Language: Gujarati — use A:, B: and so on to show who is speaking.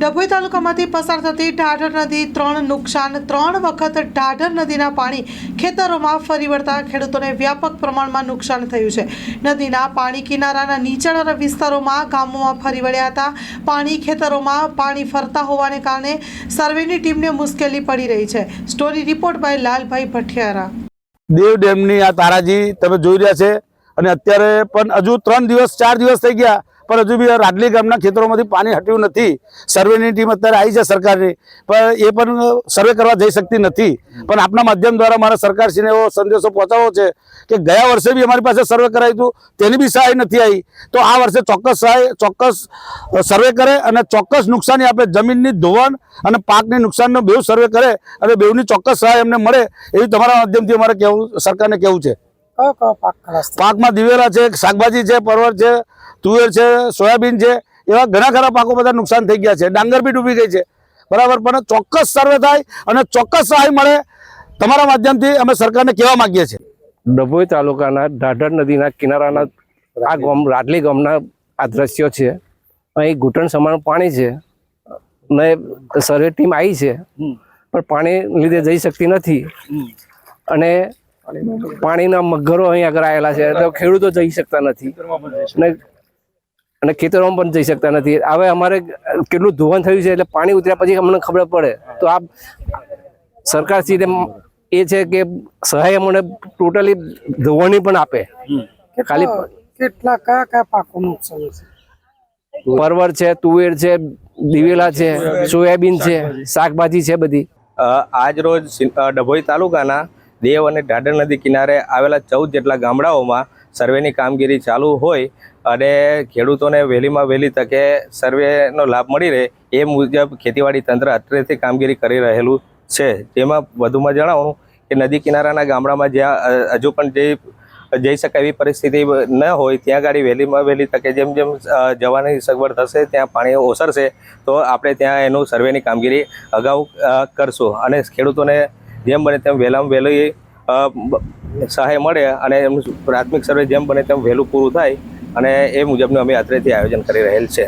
A: ડભોઈ તાલુકામાંથી પસાર થતી ઢાઢર નદી ત્રણ નુકસાન, ત્રણ વખત ઢાઢર નદીના પાણી ખેતરોમાં ફરી વળતા ખેડૂતોને વ્યાપક પ્રમાણમાં નુકસાન થયું છે. નદીના પાણી કિનારાના નીચાણવાળા વિસ્તારોમાં ગામોમાં ફરી વળ્યા હતા. પાણી ખેતરોમાં પાણી ફરતા હોવાને કારણે સર્વેની ટીમને મુશ્કેલી પડી રહી છે. Story report by Lalbhai Bhathiyara.
B: Dev ડેમની આ તારાજી તમે જોઈ રહ્યા છે. અને અત્યારે પણ હજુ ત્રણ દિવસ, ચાર દિવસ થઈ ગયા. પણ હજુ બી રાજલી ગામના ખેતરોમાંથી પાણી હટ્યું નથી. સર્વેની ટીમ અત્યારે આવી છે સરકારની. પણ એ પણ સર્વે કરવા જઈ શકતી નથી. પણ આપના માધ્યમ દ્વારા મારા સરકારશ્રીને એવો સંદેશો પહોંચાડવો છે કે ગયા વર્ષે બી અમારી પાસે સર્વે કરાયું હતું. તેની બી સહાય નથી આવી. તો આ વર્ષે ચોક્કસ સહાય ચોક્કસ સર્વે કરે અને ચોક્કસ નુકસાની આપે. જમીનની ધોવાણ અને પાકની નુકસાનનો બેઉ સર્વે કરે અને બેઉની ચોક્કસ સહાય અમને મળે એવી તમારા માધ્યમથી અમારે કહેવું સરકારને કહેવું છે? પાકમાં દિવેલા છે શાકભાજી છે પરવર છે તુવેર છે સોયાબીન છે એવા ઘણા ખરા પાકો બધા નુકસાન થઈ ગયા છે. ડાંગર બી ડૂબી ગઈ છે. બરાબર? પણ ચોક્કસ સર્વે થાય અને ચોક્કસ સહાય મળે તમારા માધ્યમથી અમે સરકારને કહેવા માગીએ છીએ.
C: ડભોઈ તાલુકાના ઢાઢર નદીના કિનારાના આ ગામ રાટલી ગામના આ દ્રશ્યો છે. અહીં ઘૂંટણ સમાન પાણી છે. ને સર્વે ટીમ આવી છે. પણ પાણી લીધે જઈ શકતી નથી. અને પાણીના મગરો અહીં આગળ આવેલા છે. તો ખેડૂતો જઈ શકતા નથી. અને અને ખેતરોમાં પણ જઈ શકતા નથી. હવે અમારે કેટલું ધોવાણ થયું છે એટલે પાણી ઉતર્યા પછી અમને ખબર પડે. તો આ સરકાર એ છે કે સહાય અમને ટોટલી ધોવાણી પણ આપે. ખાલી
D: કેટલા કયા કયા પાકો નુકસાન છે?
C: પરવર છે તુવેર છે દિવેલા છે સોયાબીન છે શાકભાજી. છે બધી.
E: આજ રોજ ડભોઈ તાલુકાના દેવ અને ઢાઢર નદી કિનારે આવેલા ચૌદ જેટલા ગામડાઓમાં સર્વેની કામગીરી ચાલુ હોય અને ખેડૂતોને વહેલીમાં વહેલી તકે સર્વેનો લાભ મળી રહે એ મુજબ ખેતીવાડી તંત્ર અત્રેથી કામગીરી કરી રહેલું છે. જેમાં વધુમાં જણાવું કે નદી કિનારાના ગામડામાં જ્યાં હજુ પણ જે, જઈ શકાય એવી પરિસ્થિતિ ન હોય, ત્યાં ગાડી વહેલીમાં વહેલી તકે જેમ જેમ જવાની સગવડ થશે, ત્યાં પાણી ઓસરશે, તો આપણે ત્યાં એનું સર્વેની કામગીરી અગાઉ કરશું. અને ખેડૂતોને જેમ બને તેમ વહેલામાં વહેલી સહાય મળે અને એમનું પ્રાથમિક સર્વે જેમ બને તેમ વહેલું પૂરું થાય અને એ મુજબનું અમે અત્રેથી આયોજન કરી રહેલ છે.